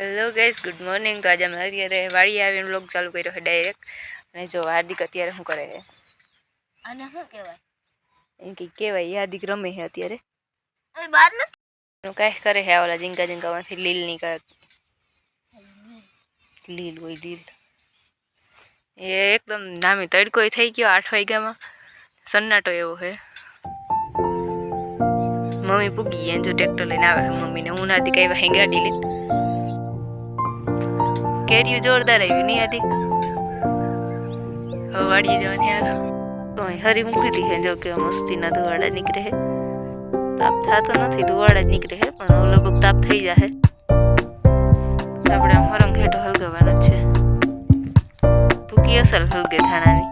Hello guys good morning તો આજે અમે અત્યારે વાડી આવીને બ્લોગ ચાલુ કર્યો છે ડાયરેક્ટ અને જો હાર્દિક અત્યારે શું કરે છે? આને શું કહેવાય? એમ કે કહેવાય હાર્દિક રમે છે અત્યારે. બહાર નથી? કાંઈ કરે છે ઓલા ઝીંકા ઝીંકામાંથી લીલની કાંઈક. લીલ હોય લીલ. એ એકદમ નામી તડકોય થઈ ગયો આઠ વાગ્યામાં. સન્નાટો એવો છે. મમ્મી પૂગી ગયા જો ટ્રેક્ટર લઈને આવે મમ્મીને હું નાથી કઈ વાહી ગાડી લઈને કેરીઓ જોરદાર આવી, નહીં આધી હવે વાડીએ જવાની હાલો. હરી મૂકી હતી છે, જો કે મસ્તીના ધુવાડા નીકળે હે તાપ થતો નથી, ધુવાડા જ નીકળે હે પણ લગભગ તાપ થઈ જશે આપણે આમ હરંગ હેઠો હલગવાનો છે. ભૂકી અસલ હલગે ધાણાની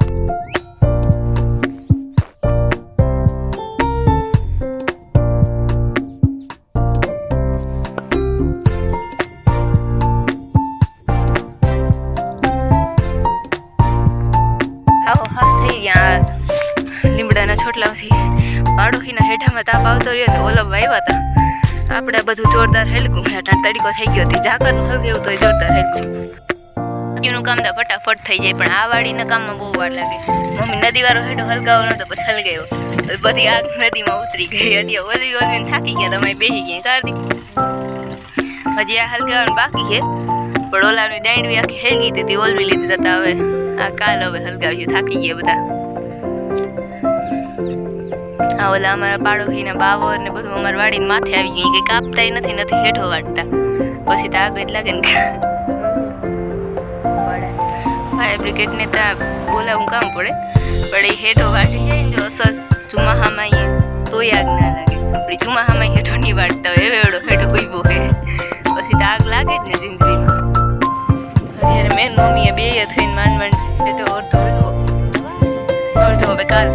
લીમડાના છોટલામાંથી પાડોશીના હેઠામાં તાપ આવતો રહ્યો તો ઓલમ વાવ્યા હતા. આપણે બધું જોરદાર હેલકું હેઠા તડીકો થઈ ગયો હતી. ઝાકરનું હલગે એવું તો જોરદાર હેલકું. બાકીનું કામ તો ફટાફટ થઈ જાય, પણ આ વાડીના કામમાં બહુ વાર લાગે. મમ્મી નદી વાળો હેઠો હલગાવો નતો પછી હલગાયો બધી આગ નદીમાં ઉતરી ગઈ. હતી ઓલી ઓલીને થાકી ગયા તમે બેસી ગયા. કાર્તિક હજી આ હલગાવાનું બાકી છે. પણ ઓલાની દાંડવી આખી હેલગી હતી ઓલવી લીધી હતા. હવે આ કાલ હવે હલગાવ્યું થાકી ગયા બધા. આ ઓલા અમારા પાડોશીના બાવર ને બધું અમારા વાડીને માથે આવી ગઈ કે કાપતા નથી નથી હેઠો વાટતા. પછી તો જ લાગે ને. ફાયર બ્રિગેડને તો બોલાવું કામ પડે, પણ એ હેઠો વાટી જાય ને જો અસર ચુમાહામાં એ તોય આગ ના લાગે. આપણી ચુમાહામાં હેઠો નહીં વાટતા હોય, એવો એવડો હેઠો ઊભો હે. પછી તો આગ લાગે જ ને જિંદગીમાં. અત્યારે મેન મમ્મીએ બે થઈને માંડ માંડ હેઠો અડધો અડધો. હવે કાલ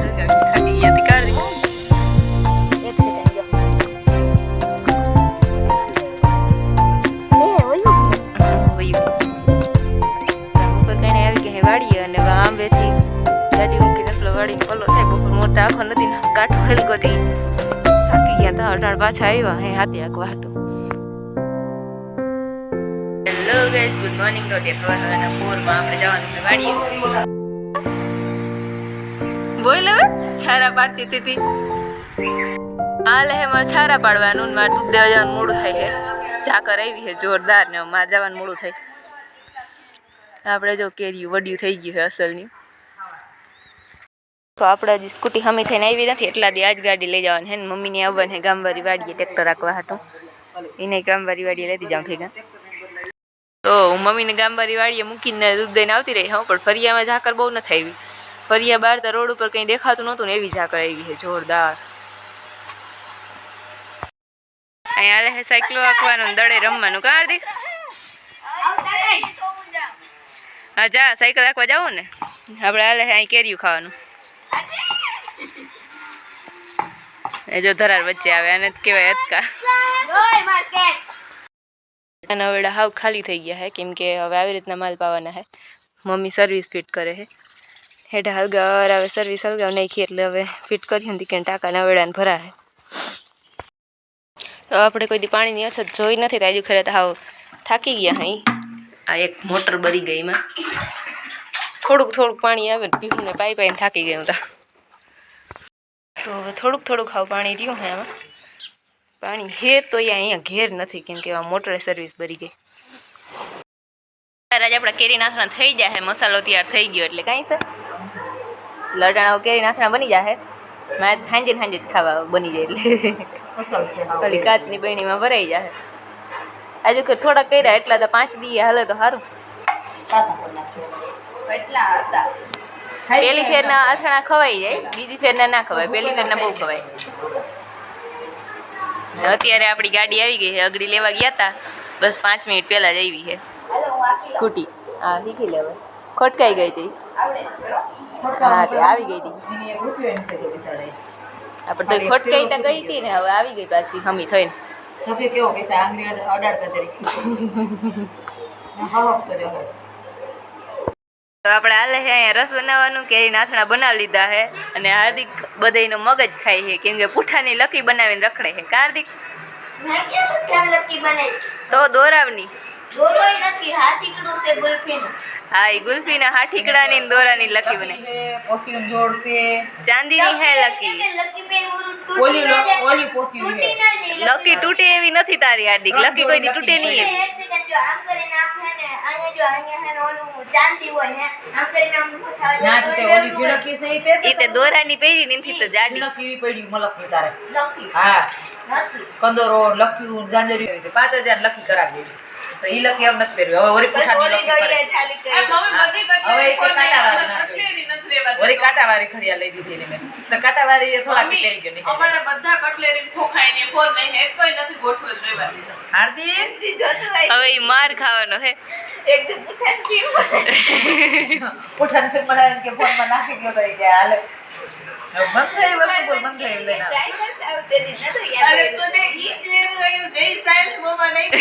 મૂકીને એટલો થાય બપોર મોટા આખો નદીનો કાંઠો હેલકો હતી થાકી ગયા તા અઢાર પાછા આવ્યા હે હાથી આખો હાટો. હેલો ગાઈઝ ગુડ મોર્નિંગ તો તે હવાના પોરમાં આપણે જવાનું વાડીએ. બોલ હવે છારા પાડતી હતી હાલ હે મારે છારા પાડવાનું મારે દૂધ દેવા જવાનું મોડું થાય હે. ચાકર આવી હે જોરદાર ને મારે જવાનું મોડું થાય. આપણે જો કેરીયું વડિયું થઈ ગયું છે અસલની. તો આપણે હજી સ્કૂટી હમી થઈને આવી નથી, એટલા દી આજ ગાડી લઈ જવાની હે ને મમ્મીને આવવાની હે, ગામવાળી વાડીએ ટ્રેક્ટર રાખવા હતો એને ગામવાળી વાડીએ લેતી જાઉં ભેગા. તો હું મમ્મીને ગામવારી વાડીએ મૂકીને દૂધ દઈને આવતી રહી, હું, પણ ફરિયામાં ઝાકર બહુ નથી આવી. ફરિયા બહાર તો રોડ ઉપર કંઈ દેખાતું નહોતું ને એવી ઝાકર આવી છે, જોરદાર. અહીંયા હે સાયકલો આંકવાનું દડે રમવાનું. કા હાર્દિક? હા, જા, સાયકલ આંકવા જાવું ને. આપણે હાલે અહીં કેરીયું ખાવાનું. એ જો ધરાર વચ્ચે આવે, આને કહેવાય અટકા. અને હવે ખાલી થઈ ગયા હે, કેમ કે હવે આવી રીતના માલ પાવાના હે. મમ્મી સર્વિસ ફિટ કરે હે. હેઠા હલગાર હવે સર્વિસ હલગાવ નાખી એટલે હવે ફિટ કરી હતી કે ટાંકા નવેડાને ભરા હે તો આપણે કોઈ દી પાણીની અછત જોઈ નથી, તો આજુ ખરે તો હાવ થાકી ગયા અહીં આ એક મોટર બરી ગઈ એમાં. થોડુંક થોડુંક પાણી આવે પીવું ને પાઈ પાઈને થાકી ગયું તા. તો થોડુંક થોડુંક હાવ પાણી રહ્યું હે આમાં. પાણી હે તો અહીંયા ઘેર નથી કેમ કે એવા મોટરે સર્વિસ ભરી ગઈ. આજે આપણા કેરી નાથણા થઈ જાય મસાલો તૈયાર થઈ ગયો એટલે કાંઈ સર લટાણા કેરી નાથણા બની જાય મારે સાંજે સાંજે જ ખાવા બની જાય એટલે. ઓલી કાચની બહેણીમાં ભરાઈ જાય આજે કે થોડા કર્યા એટલા તો પાંચ દી હાલે તો સારું એટલા હતા. પેલી ફેરના અથાણા ખવાઈ જાય બીજી ફેરના ના ખવાય પેલી ફેરના બહુ ખવાય. અત્યારે આપણી ગાડી આવી ગઈ છે અગડી લેવા ગયા હતા બસ પાંચ મિનિટ પહેલા જ આવી છે. સ્કૂટી. હા શીખી લેવાય ખોટકાઈ ગઈ હતી. હા તે આવી ગઈ હતી. આપણે તો ખોટકાઈ તો ગઈ હતી ને હવે આવી ગઈ પાછી હમી થઈને. તો કે કેવો કે આંગળી અડાડતા તરીકે હવક કર્યો હોય તો આપણે હાલે છે અહીંયા રસ બનાવવાનું કેરી નાથણા બનાવી લીધા છે અને હાર્દિક બધાનો મગજ ખાય છે કેમ કે પૂઠાની લકી બનાવીને રખડે છે. કાર્દિક તો દોરાવની. દોરોય નથી હાથીકડું છે ગુલ્ફીનું. હા એ ગુલ્ફીના હા દોરાની લકી બને. લકી જોડ છે. ચાંદીની હે લકી લકી. બેન ઓલી ઓલી પોસિયન તૂટી લકી એવી નથી તારી હાર્દિક. લકી કોઈ દી તૂટે નહીં એક સેકન્ડ જો આમ કરીને આમ હે ને અહીંયા જો અહીંયા હે ને ઓલું ચાંદી હોય હે આમ કરીને આમ ઉઠાવે ના તૂટે ઓલી ઝીણકી છે ઈ પહેરતે એ તે દોરાની પહેરી નથી તો જાડી. ઝીણકી પડી મલકની તારે. લકી. હા. નથી. કંદોરો લક્યું જાંજરી પાંચ હજાર લકી કરાવી તો ઈ લકી એમ નથી પહેર્યું હવે ઓરી પુઠાની લકી કરે. કોઈ કાંટાવાળી ના કાંટાવાળી લઈ દીધી મેં. તો કાંટાવાળી થોડા થોડાક ગયો અમારે બધા કટલેરી ખોખાઈ ને ફોન નહીં હેડ કોઈ નથી ગોઠવેલ રહેવા દીધા. હાર્દિક? હવે માર ખાવાનો હે એકદમ ઉઠાન પુઠાન સિંહ બનાવીને કે ફોનમાં નાખી ગયો તો કે હાલે. અરે તને ઈ રહ્યું સ્ટાઇલ મોમાં નહીં.